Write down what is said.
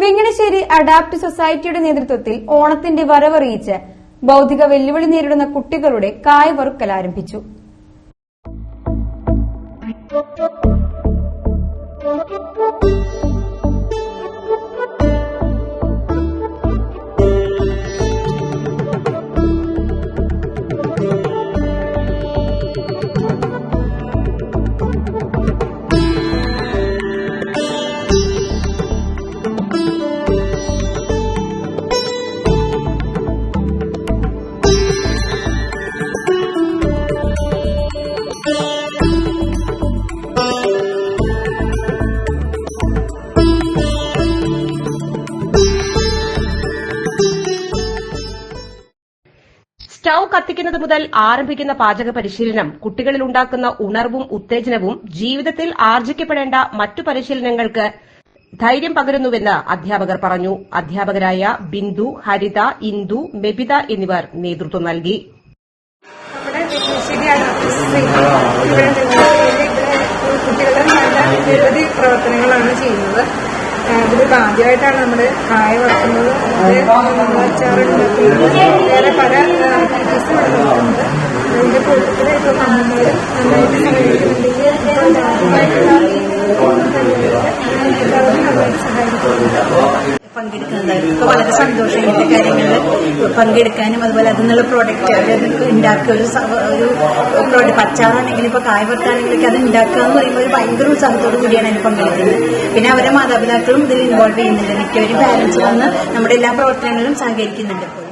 Venganassery adapt സൊസൈറ്റിയുടെ നേതൃത്വത്തിൽ ഓണത്തിന്റെ വരവറിയിച്ച് ബൌദ്ധിക വെല്ലുവിളി നേരിടുന്ന കുട്ടികളുടെ കായവറുക്കൽ ആരംഭിച്ചു. സ്റ്റൌ കത്തിക്കുന്നത് മുതൽ ആരംഭിക്കുന്ന പാചക പരിശീലനം കുട്ടികളിൽ ഉണ്ടാക്കുന്ന ഉണർവും ഉത്തേജനവും ജീവിതത്തിൽ ആർജിക്കപ്പെടേണ്ട മറ്റു പരിശീലനങ്ങൾക്ക് ധൈര്യം പകരുന്നുവെന്ന് അധ്യാപകർ പറഞ്ഞു. അധ്യാപകരായ ബിന്ദു ഹരിത ഇന്ദു മെബിത എന്നിവർ നേതൃത്വം നൽകി. നമ്മുടെ നിരവധി പ്രവർത്തനങ്ങളാണ് ചെയ്യുന്നത്. ഇതിലിപ്പോൾ ആദ്യമായിട്ടാണ് നമ്മൾ കായ വളർത്തുന്നത്. അത് അച്ചാറുണ്ടാക്കുന്നത് അവർക്ക് വളരെ സന്തോഷം ഇങ്ങനത്തെ കാര്യങ്ങളിൽ പങ്കെടുക്കാനും അതുപോലെ അതിൽ നിന്നുള്ള പ്രോഡക്റ്റ് അവരത് ഉണ്ടാക്കുക. ഒരു ഒരു പ്രോഡക്റ്റ് പച്ചാറാണെങ്കിലും ഇപ്പൊ കായ വറുത്താണെങ്കിലും അത് ഉണ്ടാക്കുക എന്ന് പറയുമ്പോൾ ഒരു ഭയങ്കര ഉത്സാഹത്തോടു കൂടിയാണ് അതിന് പങ്കെടുക്കുന്നത്. പിന്നെ അവരെ മാതാപിതാക്കളും ഇതിൽ ഇൻവോൾവ് ചെയ്യുന്നുണ്ട്. മിക്കവരും പാരന്റ്സ് വന്ന് നമ്മുടെ എല്ലാ പ്രവർത്തനങ്ങളിലും സഹകരിക്കുന്നുണ്ട്. ഇപ്പോൾ